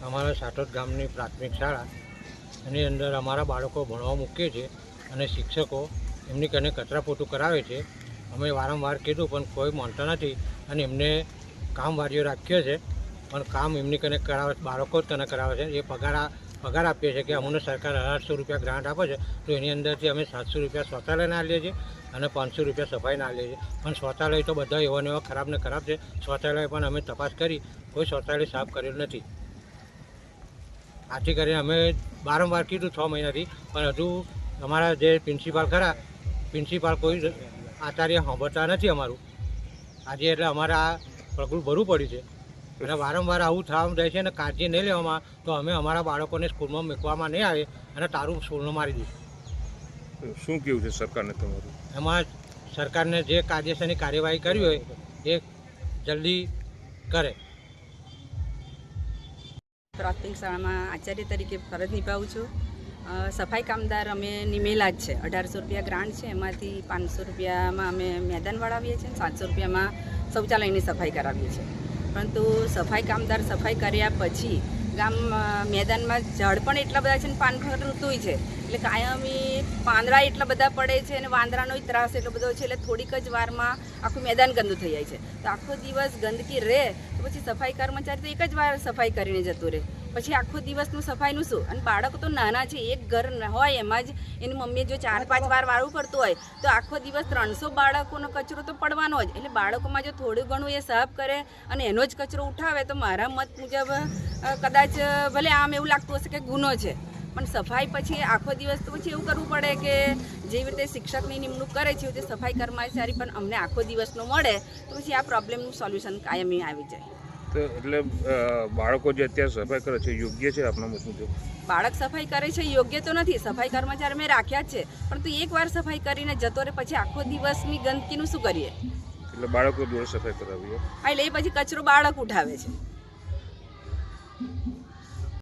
અમારા સાટોદ ગામની પ્રાથમિક શાળા. એની અંદર અમારા બાળકો ભણવા મૂકીએ છીએ અને શિક્ષકો એમની કને કચરા પોતું કરાવે છે. અમે વારંવાર કીધું, પણ કોઈ માનતા નથી અને એમને કામવાળીઓ રાખ્યો છે. પણ કામ એમની કને કરાવે બાળકો જ કને કરાવે છે. એ પગાર પગાર આપીએ છીએ કે અમને સરકાર અઢારસો રૂપિયા ગ્રાન્ટ આપે છે, તો એની અંદરથી અમે સાતસો રૂપિયા શૌચાલયના આપીએ છીએ અને પાંચસો રૂપિયા સફાઈના આપીએ છીએ. પણ શૌચાલય તો બધા એવા ને એવા ખરાબ ને ખરાબ છે. શૌચાલય પણ અમે તપાસ કરી, કોઈ શૌચાલય સાફ કર્યું નથી. આથી કરીને અમે વારંવાર કીધું છ મહિનાથી પણ હજુ અમારા જે પ્રિન્સિપાલ ખરા પ્રિન્સિપાલ કોઈ આચાર્ય સાંભળતા નથી અમારું. આજે એટલે અમારે આ પગલું ભરવું પડ્યું છે. અને વારંવાર આવું થવાનું જાય છે અને કાળજી નહીં લેવામાં તો અમે અમારા બાળકોને સ્કૂલમાં મૂકવામાં નહીં આવે અને તારું સ્કૂલમાં મારી દઈશું. શું કેવું છે સરકારને તમારું? એમાં સરકારને જે કાયદેસરની કાર્યવાહી કરવી હોય એ જલ્દી કરે. પ્રાથમિક શાળામાં આચાર્ય તરીકે ફરજ નિભાવું છું. સફાઈ કામદાર અમે નિમેલા જ છે. અઢારસો રૂપિયા ગ્રાન્ટ છે. એમાંથી પાંચસો રૂપિયામાં અમે મેદાન વળાવીએ છીએ સાતસો રૂપિયામાં શૌચાલયની સફાઈ કરાવીએ છીએ. પરંતુ સફાઈ કામદાર સફાઈ કર્યા પછી ગામ મેદાનમાં ઝાડ પણ એટલા બધા છે ને પાનખર ઋતુય છે. એટલે કાયમી પાંદડા એટલા બધા પડે છે અને વાંદરાનોય ત્રાસ એટલો બધો છે, એટલે થોડીક જ વારમાં આખું મેદાન ગંદુ થઈ જાય છે. તો આખો દિવસ ગંદકી રહે, તો પછી સફાઈ કર્મચારી તો એક જ વાર સફાઈ કરીને જતું રહે. પછી આખો દિવસનું સફાઈનું શું? અને બાળકો તો નાના છે, એક ઘર હોય એમાં જ એની મમ્મીએ જો ચાર પાંચ વાર વાળવું પડતું હોય, તો આખો દિવસ ત્રણસો બાળકોનો કચરો તો પડવાનો જ. એટલે બાળકોમાં જો થોડું ઘણું એ સાફ કરે અને એનો જ કચરો ઉઠાવે, તો મારા મત મુજબ કદાચ ભલે આમ એવું લાગતું હશે કે ગુનો છે. પણ સફાઈ પછી આખો દિવસ તો પછી એવું કરવું પડે કે જેવી રીતે શિક્ષકની નિમણૂક કરે છે રીતે સફાઈ કર્મચારી પણ અમને આખો દિવસનો મળે તો પછી આ પ્રોબ્લેમનું સોલ્યુશન કાયમી આવી જાય. તો એટલે બાળકો જે અત્યારે સફાઈ કરે છે યોગ્ય છે આપણા મત મુજબ? બાળક સફાઈ કરે છે યોગ્ય તો નથી સફાઈ કર્મચારી મેં રાખ્યા જ છે પરંતુ એકવાર સફાઈ કરીને જતો રહે પછી આખો દિવસની ગંદકીનું શું કરીએ? એટલે બાળકો જોડે સફાઈ કરાવીએ? એટલે એ પછી કચરો બાળક ઉઠાવે છે.